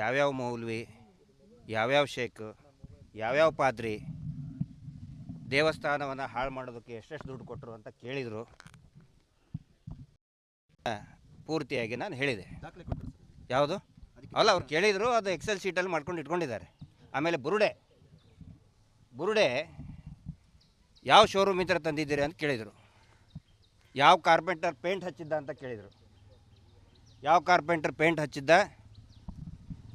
ಯಾವ್ಯಾವ ಮೌಲ್ವಿ ಯಾವ್ಯಾವ ಶೇಖ್ ಯಾವ್ಯಾವ ಪಾದ್ರಿ ದೇವಸ್ಥಾನವನ್ನು ಹಾಳು ಮಾಡೋದಕ್ಕೆ ಎಷ್ಟೆಷ್ಟು ದುಡ್ಡು ಕೊಟ್ಟರು ಅಂತ ಕೇಳಿದರು. ಪೂರ್ತಿಯಾಗಿ ನಾನು ಹೇಳಿದೆ. ಯಾವುದು? ಅಲ್ಲ ಅವ್ರು ಕೇಳಿದರು ಅದು ಎಕ್ಸೆಲ್ ಶೀಟಲ್ಲಿ ಮಾಡ್ಕೊಂಡು ಇಟ್ಕೊಂಡಿದ್ದಾರೆ. ಆಮೇಲೆ ಬುರುಡೆ ಬುರುಡೆ ಯಾವ ಶೋರೂಮ್ ಇದ್ರೆ ತಂದಿದ್ದೀರಿ ಅಂತ ಕೇಳಿದರು. ಯಾವ ಕಾರ್ಪೆಂಟರ್ ಪೇಂಟ್ ಹಚ್ಚಿದ್ದ ಅಂತ ಕೇಳಿದರು. ಯಾವ ಕಾರ್ಪೆಂಟರ್ ಪೇಂಟ್ ಹಚ್ಚಿದ್ದ?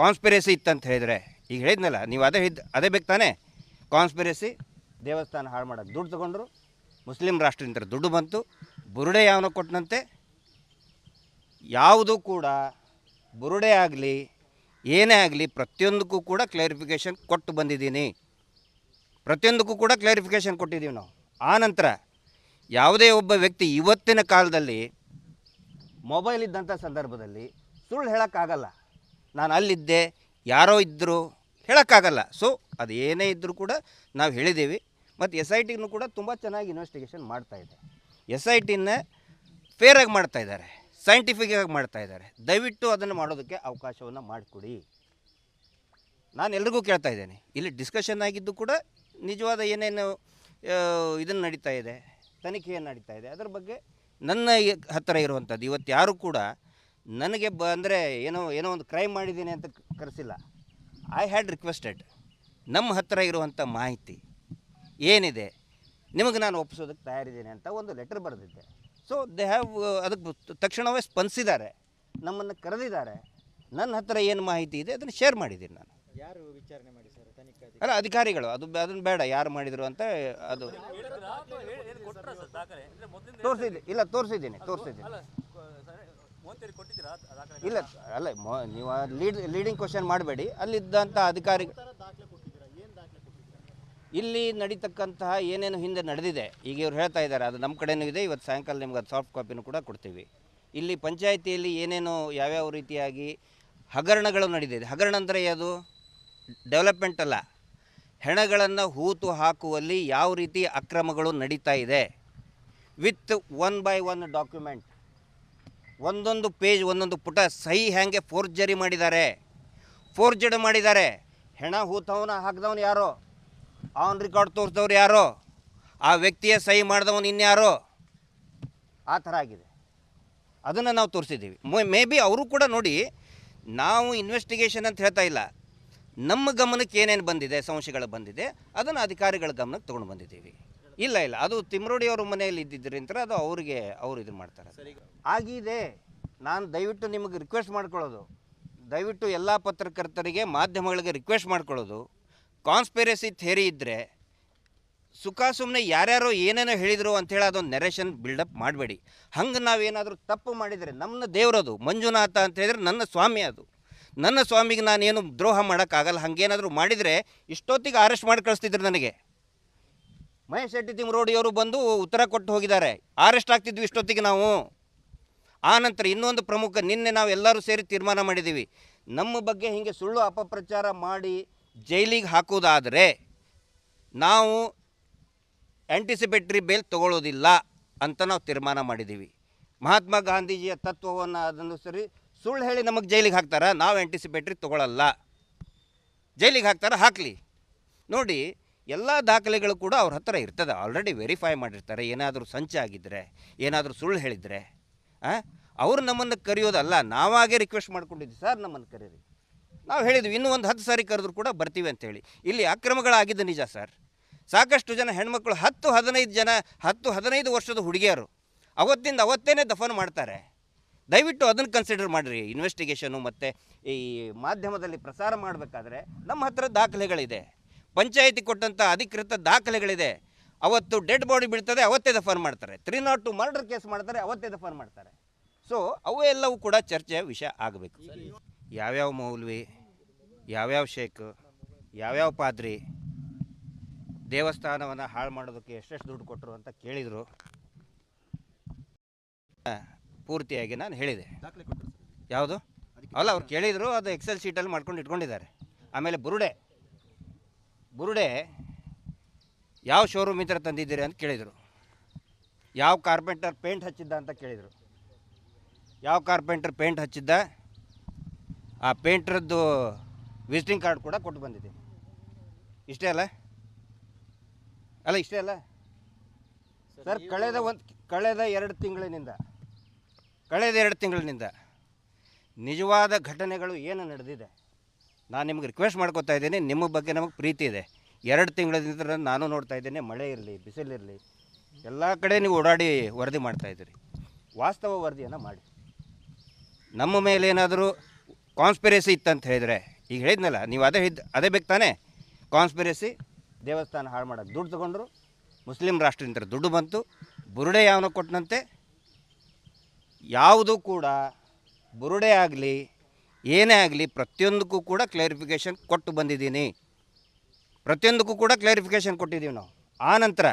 ಕಾನ್ಸ್ಪಿರಸಿ ಇತ್ತಂತ ಹೇಳಿದರೆ, ಈಗ ಹೇಳಿದ್ನಲ್ಲ, ನೀವು ಅದೇ ಇದ್ದು ಅದೇ ಬೇಕು ತಾನೇ? ಕಾನ್ಸ್ಪಿರಸಿ, ದೇವಸ್ಥಾನ ಹಾಳು ಮಾಡೋಕ್ಕೆ ದುಡ್ಡು ತಗೊಂಡ್ರು, ಮುಸ್ಲಿಂ ರಾಷ್ಟ್ರದಿಂದ ದುಡ್ಡು ಬಂತು, ಬುರುಡೆ ಯಾವನ ಕೊಟ್ಟನಂತೆ ಯಾವುದು ಕೂಡ ಬುರುಡೆ ಆಗಲಿ, ಏನೇ ಆಗಲಿ, ಪ್ರತಿಯೊಂದಕ್ಕೂ ಕೂಡ ಕ್ಲಾರಿಫಿಕೇಷನ್ ಕೊಟ್ಟು ಬಂದಿದ್ದೀನಿ. ಪ್ರತಿಯೊಂದಕ್ಕೂ ಕೂಡ ಕ್ಲಾರಿಫಿಕೇಷನ್ ಕೊಟ್ಟಿದ್ದೀವಿ ನಾವು. ಆ ನಂತರ, ಯಾವುದೇ ಒಬ್ಬ ವ್ಯಕ್ತಿ ಇವತ್ತಿನ ಕಾಲದಲ್ಲಿ ಮೊಬೈಲ್ ಇದ್ದಂಥ ಸಂದರ್ಭದಲ್ಲಿ ಸುಳ್ಳು ಹೇಳೋಕ್ಕಾಗಲ್ಲ. ನಾನು ಅಲ್ಲಿದ್ದೆ, ಯಾರೋ ಇದ್ದರು ಹೇಳೋಕ್ಕಾಗಲ್ಲ. ಸೊ ಅದು ಏನೇ ಇದ್ದರೂ ಕೂಡ ನಾವು ಹೇಳಿದ್ದೀವಿ. ಮತ್ತು ಎಸ್ ಐ ಟಿನೂ ಕೂಡ ತುಂಬ ಚೆನ್ನಾಗಿ ಇನ್ವೆಸ್ಟಿಗೇಷನ್ ಮಾಡ್ತಾ ಇದೆ. ಎಸ್ ಐ ಟಿನ ಫೇರಾಗಿ ಮಾಡ್ತಾ ಇದ್ದಾರೆ. ಸೈಂಟಿಫಿಕ್ಕಾಗಿ ಮಾಡ್ತಾ ಇದ್ದಾರೆ. ದಯವಿಟ್ಟು ಅದನ್ನು ಮಾಡೋದಕ್ಕೆ ಅವಕಾಶವನ್ನು ಮಾಡಿಕೊಡಿ. ನಾನು ಎಲ್ರಿಗೂ ಕೇಳ್ತಾ ಇದ್ದೇನೆ. ಇಲ್ಲಿ ಡಿಸ್ಕಷನ್ ಆಗಿದ್ದು ಕೂಡ ನಿಜವಾದ ಏನೇನು ಇದನ್ನು ನಡೀತಾ ಇದೆ ತನಿಖೆ ಏನು ನಡೀತಾ ಇದೆ. ಅದರ ಬಗ್ಗೆ ನನ್ನ ಹತ್ತಿರ ಇರುವಂಥದ್ದು ಇವತ್ತು ಯಾರು ಕೂಡ ನನಗೆ ಬ ಅಂದರೆ ಏನೋ ಏನೋ ಒಂದು ಕ್ರೈಮ್ ಮಾಡಿದ್ದೀನಿ ಅಂತ ಕರೆಸಿಲ್ಲ. ಐ ಹ್ಯಾಡ್ ರಿಕ್ವೆಸ್ಟೆಡ್ ನಮ್ಮ ಹತ್ತಿರ ಇರುವಂಥ ಮಾಹಿತಿ ಏನಿದೆ ನಿಮಗೆ ನಾನು ಒಪ್ಪಿಸೋದಕ್ಕೆ ತಯಾರಿದ್ದೀನಿ ಅಂತ ಒಂದು ಲೆಟರ್ ಬರೆದಿದ್ದೆ. ಸೊ ದೇ ಹ್ಯಾವ್ ಅದಕ್ಕೆ ತಕ್ಷಣವೇ ಸ್ಪಂದಿಸಿದ್ದಾರೆ ನಮ್ಮನ್ನು ಕರೆದಿದ್ದಾರೆ. ನನ್ನ ಹತ್ತಿರ ಏನು ಮಾಹಿತಿ ಇದೆ ಅದನ್ನು ಶೇರ್ ಮಾಡಿದ್ದೀನಿ ನಾನು. ಯಾರು ವಿಚಾರಣೆ ಮಾಡಿ ಸರ್? ತನಿಖಾ ಅಲ್ಲ ಅಧಿಕಾರಿಗಳು ಅದು ಅದನ್ನು ಬೇಡ ಯಾರು ಮಾಡಿದರು ಅಂತ ಅದು. ತೋರಿಸಿದ್ದೆ ಇಲ್ಲ ತೋರಿಸಿದ್ದೀನಿ ತೋರಿಸಿದ್ದೀನಿ. ಇಲ್ಲ ಅಲ್ಲ ನೀವು ಲೀಡ್ ಲೀಡಿಂಗ್ ಕ್ವಶನ್ ಮಾಡಬೇಡಿ. ಅಲ್ಲಿದ್ದಂಥ ಅಧಿಕಾರಿ ಇಲ್ಲಿ ನಡೀತಕ್ಕಂತಹ ಏನೇನು ಹಿಂದೆ ನಡೆದಿದೆ ಈಗ ಇವ್ರು ಹೇಳ್ತಾ ಇದ್ದಾರೆ ಅದು ನಮ್ಮ ಕಡೆನೂ ಇದೆ ಇವತ್ತು ಸಾಯಂಕಾಲ ನಿಮ್ಗೆ ಅದು ಸಾಫ್ಟ್ ಕಾಪಿನೂ ಕೂಡ ಕೊಡ್ತೀವಿ. ಇಲ್ಲಿ ಪಂಚಾಯಿತಿಯಲ್ಲಿ ಏನೇನು ಯಾವ್ಯಾವ ರೀತಿಯಾಗಿ ಹಗರಣಗಳು ನಡೆದಿದೆ ಹಗರಣ ಅಂದರೆ ಅದು ಡೆವಲಪ್ಮೆಂಟ್ ಅಲ್ಲ. ಹೆಣಗಳನ್ನು ಹೂತು ಹಾಕುವಲ್ಲಿ ಯಾವ ರೀತಿ ಅಕ್ರಮಗಳು ನಡೀತಾ ಇದೆ? With one by one document ಒಂದೊಂದು ಪೇಜ್, ಒಂದೊಂದು ಪುಟ ಸಹಿ ಹೇಗೆ ಫೋರ್ಜರಿ ಮಾಡಿದ್ದಾರೆ. ಫೋರ್ಜಡ್ ಮಾಡಿದ್ದಾರೆ. ಹೆಣ ಹೂತವನ ಹಾಕಿದವನು ಯಾರೋ? ಆನ್ ರೆಕಾರ್ಡ್ ತೋರಿಸಿದವ್ರು ಯಾರೋ? ಆ ವ್ಯಕ್ತಿಯ ಸಹಿ ಮಾಡಿದವನು ಇನ್ಯಾರೋ? ಆ ಥರ ಆಗಿದೆ. ಅದನ್ನು ನಾವು ತೋರಿಸಿದ್ದೀವಿ. ಮೇ ಬಿ ಅವರು ಕೂಡ ನೋಡಿ ನಾವು ಇನ್ವೆಸ್ಟಿಗೇಷನ್ ಅಂತ ಹೇಳ್ತಾ ಇಲ್ಲ. ನಮ್ಮ ಗಮನಕ್ಕೆ ಏನೇನು ಬಂದಿದೆ, ಸಂಶಯಗಳು ಬಂದಿದೆ, ಅದನ್ನು ಅಧಿಕಾರಿಗಳ ಗಮನಕ್ಕೆ ತೊಗೊಂಡು ಬಂದಿದ್ದೀವಿ. ಇಲ್ಲ ಇಲ್ಲ. ಅದು ತಿಮ್ರೋಡಿ ಅವ್ರ ಮನೆಯಲ್ಲಿ ಇದ್ದಿದ್ದರಿಂದ ಅದು ಅವರಿಗೆ, ಅವ್ರು ಇದು ಮಾಡ್ತಾರೆ ಆಗಿದೆ ನಾನು ದಯವಿಟ್ಟು ನಿಮಗೆ ರಿಕ್ವೆಸ್ಟ್ ಮಾಡ್ಕೊಳ್ಳೋದು. ದಯವಿಟ್ಟು ಎಲ್ಲ ಪತ್ರಕರ್ತರಿಗೆ, ಮಾಧ್ಯಮಗಳಿಗೆ ರಿಕ್ವೆಸ್ಟ್ ಮಾಡ್ಕೊಳ್ಳೋದು. ಕಾನ್ಸ್ಪಿರಸಿ ಥೇರಿ ಇದ್ದರೆ ಸುಖ ಸುಮ್ಮನೆ ಯಾರ್ಯಾರೋ ಏನೇನೋ ಹೇಳಿದರು ಅಂಥೇಳಿ ಅದೊಂದು ನೆರೇಷನ್ ಬಿಲ್ಡಪ್ ಮಾಡಬೇಡಿ. ಹಂಗೆ ನಾವೇನಾದರೂ ತಪ್ಪು ಮಾಡಿದರೆ ನಮ್ಮ ದೇವರದು ಮಂಜುನಾಥ ಅಂತ ಹೇಳಿದ್ರೆ ನನ್ನ ಸ್ವಾಮಿ ಅದು. ನನ್ನ ಸ್ವಾಮಿಗೆ ನಾನೇನು ದ್ರೋಹ ಮಾಡೋಕ್ಕಾಗಲ್ಲ. ಹಾಗೇನಾದರೂ ಮಾಡಿದರೆ ಇಷ್ಟೊತ್ತಿಗೆ ಅರೆಸ್ಟ್ ಮಾಡಿ ಕಳಿಸ್ತಿದ್ರು ನನಗೆ. ಮಹೇಶ್ ಶೆಟ್ಟಿ ತಿಮ್ರೋಡಿಯವರು ಬಂದು ಉತ್ತರ ಕೊಟ್ಟು ಹೋಗಿದ್ದಾರೆ. ಅರೆಸ್ಟ್ ಆಗ್ತಿದ್ವಿ ಇಷ್ಟೊತ್ತಿಗೆ ನಾವು. ಆನಂತರ ನಂತರ ಇನ್ನೊಂದು ಪ್ರಮುಖ ನಿನ್ನೆ ನಾವು ಎಲ್ಲರೂ ಸೇರಿ ತೀರ್ಮಾನ ಮಾಡಿದ್ದೀವಿ. ನಮ್ಮ ಬಗ್ಗೆ ಹೀಗೆ ಸುಳ್ಳು ಅಪಪ್ರಚಾರ ಮಾಡಿ ಜೈಲಿಗೆ ಹಾಕೋದಾದರೆ ನಾವು ಆ್ಯಂಟಿಸಿಪೇಟ್ರಿ ಬೇಲ್ ತಗೊಳ್ಳೋದಿಲ್ಲ ಅಂತ ನಾವು ತೀರ್ಮಾನ ಮಾಡಿದ್ದೀವಿ. ಮಹಾತ್ಮ ಗಾಂಧೀಜಿಯ ತತ್ವವನ್ನು ಅದನ್ನು ಸರಿ ಸುಳ್ಳು ಹೇಳಿ ನಮಗೆ ಜೈಲಿಗೆ ಹಾಕ್ತಾರೆ? ನಾವು ಆ್ಯಂಟಿಸಿಪೇಟ್ರಿ ತಗೊಳ್ಳಲ್ಲ. ಜೈಲಿಗೆ ಹಾಕ್ತಾರೆ? ಹಾಕಲಿ. ನೋಡಿ ಎಲ್ಲ ದಾಖಲೆಗಳು ಕೂಡ ಅವ್ರ ಹತ್ರ ಇರ್ತದೆ. ಆಲ್ರೆಡಿ ವೆರಿಫೈ ಮಾಡಿರ್ತಾರೆ. ಏನಾದರೂ ಸಂಚಾಗಿದ್ದರೆ ಏನಾದರೂ ಸುಳ್ಳು ಹೇಳಿದರೆ ಅವರು ನಮ್ಮನ್ನು ಕರೆಯೋದಲ್ಲ. ನಾವಾಗೇ ರಿಕ್ವೆಸ್ಟ್ ಮಾಡ್ಕೊಂಡಿದ್ವಿ. ಸರ್ ನಮ್ಮನ್ನು ಕರೀರಿ. ನಾವು ಹೇಳಿದ್ವಿ, ಇನ್ನೂ ಒಂದು ಹತ್ತು ಸಾರಿ ಕರೆದ್ರು ಕೂಡ ಬರ್ತೀವಿ ಅಂತೇಳಿ. ಇಲ್ಲಿ ಅಕ್ರಮಗಳಾಗಿದ್ದು ನಿಜ ಸರ್ ಸಾಕಷ್ಟು ಜನ ಹೆಣ್ಮಕ್ಳು, ಹತ್ತು ಹದಿನೈದು ಜನ, ಹತ್ತು ಹದಿನೈದು ವರ್ಷದ ಹುಡುಗಿಯರು, ಅವತ್ತಿಂದ ಅವತ್ತೇನೆ ದಫನ್ ಮಾಡ್ತಾರೆ. ದಯವಿಟ್ಟು ಅದನ್ನು ಕನ್ಸಿಡರ್ ಮಾಡಿರಿ. ಇನ್ವೆಸ್ಟಿಗೇಷನು ಮತ್ತು ಈ ಮಾಧ್ಯಮದಲ್ಲಿ ಪ್ರಸಾರ ಮಾಡಬೇಕಾದ್ರೆ ನಮ್ಮ ಹತ್ರ ದಾಖಲೆಗಳಿದೆ. ಪಂಚಾಯಿತಿ ಕೊಟ್ಟಂಥ ಅಧಿಕೃತ ದಾಖಲೆಗಳಿದೆ. ಅವತ್ತು ಡೆಡ್ ಬಾಡಿ ಬೀಳ್ತದೆ, ಅವತ್ತೇ ದಫರ್ ಮಾಡ್ತಾರೆ. Three nought two murder case ಮಾಡ್ತಾರೆ, ಅವತ್ತೇ ದಫರ್ ಮಾಡ್ತಾರೆ. ಸೊ ಅವು ಎಲ್ಲವೂ ಕೂಡ ಚರ್ಚೆಯ ವಿಷಯ ಆಗಬೇಕು ಯಾವ್ಯಾವ ಮೌಲ್ವಿ, ಯಾವ್ಯಾವ ಶೇಖ್, ಯಾವ್ಯಾವ ಪಾದ್ರಿ, ದೇವಸ್ಥಾನವನ್ನು ಹಾಳು ಮಾಡೋದಕ್ಕೆ ಎಷ್ಟೆಷ್ಟು ದುಡ್ಡು ಕೊಟ್ಟರು ಅಂತ ಕೇಳಿದರು. ಪೂರ್ತಿಯಾಗಿ ನಾನು ಹೇಳಿದೆ. ಯಾವುದು? ಅಲ್ಲ, ಅವ್ರು ಕೇಳಿದರು, ಅದು ಎಕ್ಸೆಲ್ ಶೀಟಲ್ಲಿ ಮಾಡ್ಕೊಂಡು ಇಟ್ಕೊಂಡಿದ್ದಾರೆ. ಆಮೇಲೆ ಬುರುಡೆ. ಬುರುಡೆ ಯಾವ ಶೋರೂಮ್ ಥರ ತಂದಿದ್ದೀರಿ ಅಂತ ಕೇಳಿದರು. ಯಾವ ಕಾರ್ಪೆಂಟರ್ ಪೇಂಟ್ ಹಚ್ಚಿದ್ದ ಅಂತ ಕೇಳಿದರು. ಯಾವ ಕಾರ್ಪೆಂಟರ್ ಪೇಂಟ್ ಹಚ್ಚಿದ್ದ? ಆ ಪೇಂಟ್ರದ್ದು ವಿಸಿಟಿಂಗ್ ಕಾರ್ಡ್ ಕೂಡ ಕೊಟ್ಟು ಬಂದಿದ್ದೀನಿ ಇಷ್ಟೇ ಅಲ್ಲ? ಅಲ್ಲ ಇಷ್ಟೇ ಅಲ್ಲ? ಸರ್ ಕಳೆದ ಒಂದು ಕಳೆದ ಎರಡು ತಿಂಗಳಿನಿಂದ ಕಳೆದ ಎರಡು ತಿಂಗಳಿನಿಂದ ನಿಜವಾದ ಘಟನೆಗಳು ಏನು ನಡೆದಿದೆ? ನಾನು ನಿಮ್ಗೆ ರಿಕ್ವೆಸ್ಟ್ ಮಾಡ್ಕೋತಾ ಇದ್ದೀನಿ, ನಿಮ್ಮ ಬಗ್ಗೆ ನಮಗೆ ಪ್ರೀತಿ ಇದೆ. ಎರಡು ತಿಂಗಳಿಂದ ನಾನು ನೋಡ್ತಾ ಇದ್ದೇನೆ, ಮಳೆ ಇರಲಿ ಬಿಸಿಲಿರಲಿ ಎಲ್ಲ ಕಡೆ ನೀವು ಓಡಾಡಿ ವರದಿ ಮಾಡ್ತಾ ಇದ್ದೀರಿ. ವಾಸ್ತವ ವರದಿಯನ್ನು ಮಾಡಿ. ನಮ್ಮ ಮೇಲೆ ಏನಾದರೂ ಕಾನ್ಸ್ಪಿರಸಿ ಇತ್ತಂತ ಹೇಳಿದರೆ, ಈಗ ಹೇಳಿದ್ನಲ್ಲ, ನೀವು ಅದೇ ಇದ್ದು ಅದೇ ಬೇಕು ತಾನೇ? ಕಾನ್ಸ್ಪಿರಸಿ ದೇವಸ್ಥಾನ ಹಾಳು ಮಾಡೋಕ್ಕೆ ದುಡ್ಡು ತಗೊಂಡ್ರು, ಮುಸ್ಲಿಂ ರಾಷ್ಟ್ರದಿಂದ ದುಡ್ಡು ಬಂತು, ಬುರುಡೆ ಯಾವನ ಕೊಟ್ಟನಂತೆ ಯಾವುದು ಕೂಡ ಬುರುಡೆ ಆಗಲಿ ಏನೇ ಆಗಲಿ ಪ್ರತಿಯೊಂದಕ್ಕೂ ಕೂಡ ಕ್ಲಾರಿಫಿಕೇಷನ್ ಕೊಟ್ಟು ಬಂದಿದ್ದೀನಿ. ಪ್ರತಿಯೊಂದಕ್ಕೂ ಕೂಡ ಕ್ಲಾರಿಫಿಕೇಷನ್ ಕೊಟ್ಟಿದ್ದೀವಿ ನಾವು. ಆ ನಂತರ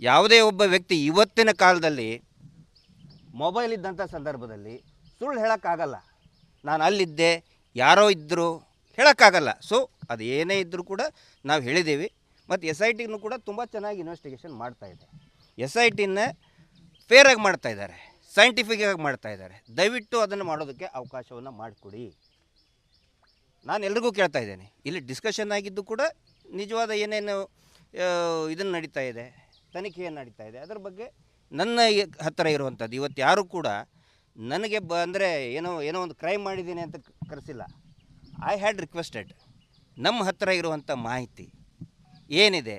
ಯಾವುದೇ ಒಬ್ಬ ವ್ಯಕ್ತಿ ಇವತ್ತಿನ ಕಾಲದಲ್ಲಿ ಮೊಬೈಲ್ ಇದ್ದಂಥ ಸಂದರ್ಭದಲ್ಲಿ ಸುಳ್ಳು ಹೇಳೋಕ್ಕಾಗಲ್ಲ. ನಾನು ಅಲ್ಲಿದ್ದೆ, ಯಾರೋ ಇದ್ದರು ಹೇಳೋಕ್ಕಾಗಲ್ಲ. ಸೊ ಅದು ಏನೇ ಇದ್ದರೂ ಕೂಡ ನಾವು ಹೇಳಿದ್ದೀವಿ. ಮತ್ತು ಎಸ್ ಐ ಟಿನೂ ಕೂಡ ತುಂಬ ಚೆನ್ನಾಗಿ ಇನ್ವೆಸ್ಟಿಗೇಷನ್ ಮಾಡ್ತಾ ಇದೆ. ಎಸ್ ಐ ಟಿನ ಫೇರಾಗಿ ಮಾಡ್ತಾ ಇದ್ದಾರೆ ಸೈಂಟಿಫಿಕ್ಕಾಗಿ ಮಾಡ್ತಾ ಇದ್ದಾರೆ. ದಯವಿಟ್ಟು ಅದನ್ನು ಮಾಡೋದಕ್ಕೆ ಅವಕಾಶವನ್ನು ಮಾಡಿಕೊಡಿ. ನಾನು ಎಲ್ರಿಗೂ ಕೇಳ್ತಾ ಇದ್ದೇನೆ. ಇಲ್ಲಿ ಡಿಸ್ಕಷನ್ ಆಗಿದ್ದು ಕೂಡ ನಿಜವಾದ ಏನೇನು ಇದನ್ನು ನಡೀತಾ ಇದೆ ತನಿಖೆ ಏನು ನಡೀತಾ ಇದೆ, ಅದರ ಬಗ್ಗೆ ನನ್ನ ಹತ್ತಿರ ಇರುವಂಥದ್ದು, ಇವತ್ತು ಯಾರೂ ಕೂಡ ನನಗೆ ಬ, ಅಂದರೆ ಏನೋ ಏನೋ ಒಂದು ಕ್ರೈಮ್ ಮಾಡಿದ್ದೀನಿ ಅಂತ ಕರೆಸಿಲ್ಲ. ಐ ಹ್ಯಾಡ್ ರಿಕ್ವೆಸ್ಟೆಡ್ ನಮ್ಮ ಹತ್ತಿರ ಇರುವಂಥ ಮಾಹಿತಿ ಏನಿದೆ,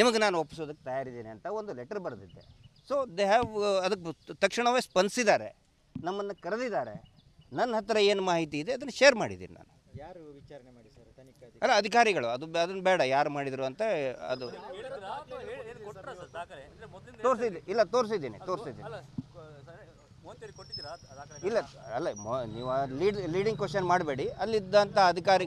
ನಿಮಗೆ ನಾನು ಒಪ್ಪಿಸೋದಕ್ಕೆ ತಯಾರಿದ್ದೇನೆ ಅಂತ ಒಂದು ಲೆಟರ್ ಬರೆದಿದ್ದೆ. ಸೊ ದೇ ಹ್ಯಾವ್ ಅದಕ್ಕೆ ತಕ್ಷಣವೇ ಸ್ಪಂದಿಸಿದ್ದಾರೆ. ನಮ್ಮನ್ನು ಕರೆದಿದ್ದಾರೆ. ನನ್ನ ಹತ್ತಿರ ಏನು ಮಾಹಿತಿ ಇದೆ ಅದನ್ನು ಶೇರ್ ಮಾಡಿದ್ದೀನಿ ನಾನು. ಯಾರು ವಿಚಾರಣೆ ಮಾಡಿ ಸರ್ ತನಿಖೆ ಅಲ್ಲ ಅಧಿಕಾರಿಗಳು ಅದು ಅದನ್ನು ಬೇಡ ಯಾರು ಮಾಡಿದರು ಅಂತ ಅದು. ತೋರಿಸಿದ್ದೀನಿ ಇಲ್ಲ ತೋರಿಸಿದ್ದೀನಿ ತೋರಿಸಿದ್ದೀನಿ. ಇಲ್ಲ ಅಲ್ಲ ಮೊ- ನೀವು ಲೀಡ್ ಲೀಡಿಂಗ್ ಕ್ವಶನ್ ಮಾಡಬೇಡಿ. ಅಲ್ಲಿದ್ದಂಥ ಅಧಿಕಾರಿ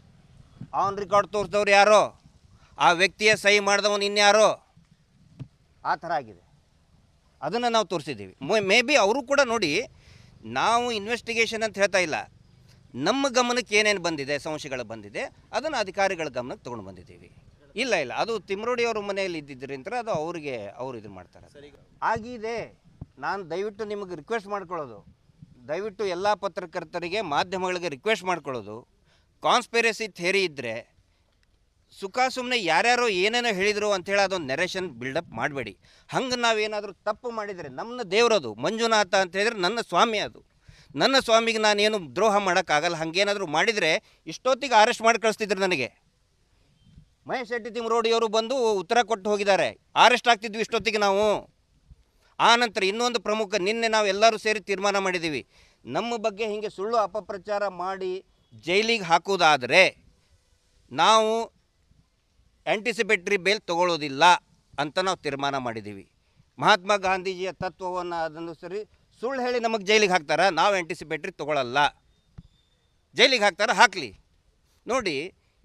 ಆನ್ ರೆಕಾರ್ಡ್ ತೋರಿಸಿದವ್ರು ಯಾರೋ? ಆ ವ್ಯಕ್ತಿಯ ಸಹಿ ಮಾಡಿದವನು ಇನ್ಯಾರೋ? ಆ ಥರ ಆಗಿದೆ. ಅದನ್ನು ನಾವು ತೋರಿಸಿದ್ದೀವಿ. ಮೇ ಬಿ ಅವರು ಕೂಡ ನೋಡಿ ನಾವು ಇನ್ವೆಸ್ಟಿಗೇಷನ್ ಅಂತ ಹೇಳ್ತಾ ಇಲ್ಲ. ನಮ್ಮ ಗಮನಕ್ಕೆ ಏನೇನು ಬಂದಿದೆ ಸಂಶಯಗಳು ಬಂದಿದೆ ಅದನ್ನು ಅಧಿಕಾರಿಗಳ ಗಮನಕ್ಕೆ ತೊಗೊಂಡು ಬಂದಿದ್ದೀವಿ. ಇಲ್ಲ ಇಲ್ಲ. ಅದು ತಿಮ್ರೋಡಿ ಅವ್ರ ಮನೆಯಲ್ಲಿ ಇದ್ದಿದ್ದರಿಂದ ಅದು ಅವರಿಗೆ ಅವರು ಇದು ಮಾಡ್ತಾರೆ. ಆಗಿದೆ ನಾನು ದಯವಿಟ್ಟು ನಿಮಗೆ ರಿಕ್ವೆಸ್ಟ್ ಮಾಡ್ಕೊಳ್ಳೋದು. ದಯವಿಟ್ಟು ಎಲ್ಲ ಪತ್ರಕರ್ತರಿಗೆ ಮಾಧ್ಯಮಗಳಿಗೆ ರಿಕ್ವೆಸ್ಟ್ ಮಾಡ್ಕೊಳ್ಳೋದು. ಕಾನ್ಸ್ಪಿರಸಿ ಥೇರಿ ಇದ್ದರೆ ಸುಖ ಸುಮ್ಮನೆ ಯಾರ್ಯಾರೋ ಏನೇನೋ ಹೇಳಿದರು ಅಂಥೇಳಿ ಅದೊಂದು ನೆರೇಷನ್ ಬಿಲ್ಡಪ್ ಮಾಡಬೇಡಿ. ಹಂಗೆ ನಾವೇನಾದರೂ ತಪ್ಪು ಮಾಡಿದರೆ ನಮ್ಮ ದೇವರದು ಮಂಜುನಾಥ ಅಂತ ಹೇಳಿದ್ರೆ ನನ್ನ ಸ್ವಾಮಿ ಅದು. ನನ್ನ ಸ್ವಾಮಿಗೆ ನಾನೇನು ದ್ರೋಹ ಮಾಡೋಕ್ಕಾಗಲ್ಲ, ಹಾಗೇನಾದರೂ ಮಾಡಿದರೆ ಇಷ್ಟೊತ್ತಿಗೆ ಅರೆಸ್ಟ್ ಮಾಡಿ ಕಳಿಸ್ತಿದ್ರು ನನಗೆ. ಮಹೇಶ್ ಶೆಟ್ಟಿ ತಿಮ್ರೋಡಿಯವರು ಬಂದು ಉತ್ತರ ಕೊಟ್ಟು ಹೋಗಿದ್ದಾರೆ. ಅರೆಸ್ಟ್ ಆಗ್ತಿದ್ವಿ ಇಷ್ಟೊತ್ತಿಗೆ ನಾವು. ಆ ನಂತರ ಇನ್ನೊಂದು ಪ್ರಮುಖ, ನಿನ್ನೆ ನಾವು ಎಲ್ಲರೂ ಸೇರಿ ತೀರ್ಮಾನ ಮಾಡಿದ್ದೀವಿ ನಮ್ಮ ಬಗ್ಗೆ ಹೀಗೆ ಸುಳ್ಳು ಅಪಪ್ರಚಾರ ಮಾಡಿ ಜೈಲಿಗೆ ಹಾಕೋದಾದರೆ ನಾವು ಆ್ಯಂಟಿಸಿಪೇಟ್ರಿ ಬೇಲ್ ತಗೊಳ್ಳೋದಿಲ್ಲ ಅಂತ ನಾವು ತೀರ್ಮಾನ ಮಾಡಿದ್ದೀವಿ. ಮಹಾತ್ಮ ಗಾಂಧೀಜಿಯ ತತ್ವವನ್ನು ಅದನ್ನು ಸರಿ ಸುಳ್ಳು ಹೇಳಿ ನಮಗೆ ಜೈಲಿಗೆ ಹಾಕ್ತಾರೆ, ನಾವು ಆ್ಯಂಟಿಸಿಪೇಟ್ರಿ ತೊಗೊಳ್ಳಲ್ಲ ಜೈಲಿಗೆ ಹಾಕ್ತಾರೆ, ಹಾಕಲಿ. ನೋಡಿ,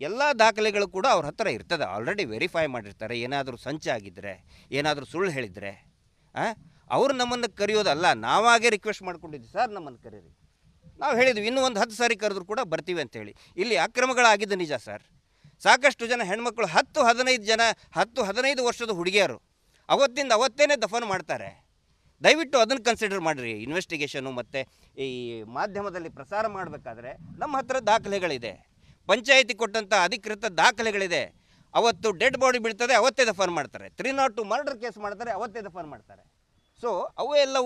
ಎಲ್ಲ ದಾಖಲೆಗಳು ಕೂಡ ಅವ್ರ ಹತ್ರ ಇರ್ತದೆ ಆಲ್ರೆಡಿ ವೆರಿಫೈ ಮಾಡಿರ್ತಾರೆ, ಏನಾದರೂ ಸಂಚಾಗಿದ್ದರೆ ಏನಾದರೂ ಸುಳ್ಳು ಹೇಳಿದರೆ ಅವರು ನಮ್ಮನ್ನು ಕರೆಯೋದಲ್ಲ, ನಾವಾಗೇ ರಿಕ್ವೆಸ್ಟ್ ಮಾಡ್ಕೊಂಡಿದ್ವಿ ಸರ್ ನಮ್ಮನ್ನು ಕರೀರಿ. ನಾವು ಹೇಳಿದ್ವಿ, ಇನ್ನೂ ಒಂದು ಹತ್ತು ಸಾರಿ ಕರೆದ್ರು ಕೂಡ ಬರ್ತೀವಿ ಅಂತೇಳಿ. ಇಲ್ಲಿ ಅಕ್ರಮಗಳಾಗಿದ್ದು ನಿಜ ಸರ್. ಸಾಕಷ್ಟು ಜನ ಹೆಣ್ಮಕ್ಳು ಹತ್ತು ಹದಿನೈದು ಜನ, ಹತ್ತು ಹದಿನೈದು ವರ್ಷದ ಹುಡುಗಿಯರು ಅವತ್ತಿಂದ ಅವತ್ತೇನೆ ದಫನ್ ಮಾಡ್ತಾರೆ. ದಯವಿಟ್ಟು ಅದನ್ನು ಕನ್ಸಿಡರ್ ಮಾಡಿರಿ ಇನ್ವೆಸ್ಟಿಗೇಷನು ಮತ್ತು ಈ ಮಾಧ್ಯಮದಲ್ಲಿ ಪ್ರಸಾರ ಮಾಡಬೇಕಾದ್ರೆ ನಮ್ಮ ಹತ್ರ ದಾಖಲೆಗಳಿದೆ. ಪಂಚಾಯಿತಿ ಕೊಟ್ಟಂಥ ಅಧಿಕೃತ ದಾಖಲೆಗಳಿದೆ. ಅವತ್ತು ಡೆಡ್ ಬಾಡಿ ಬೀಳ್ತದೆ, ಅವತ್ತೇ ದಫನ್ ಮಾಡ್ತಾರೆ. Three nought two murder case ಮಾಡ್ತಾರೆ, ಅವತ್ತೇ ದಫನ್ ಮಾಡ್ತಾರೆ. ಸೊ ಅವು ಎಲ್ಲ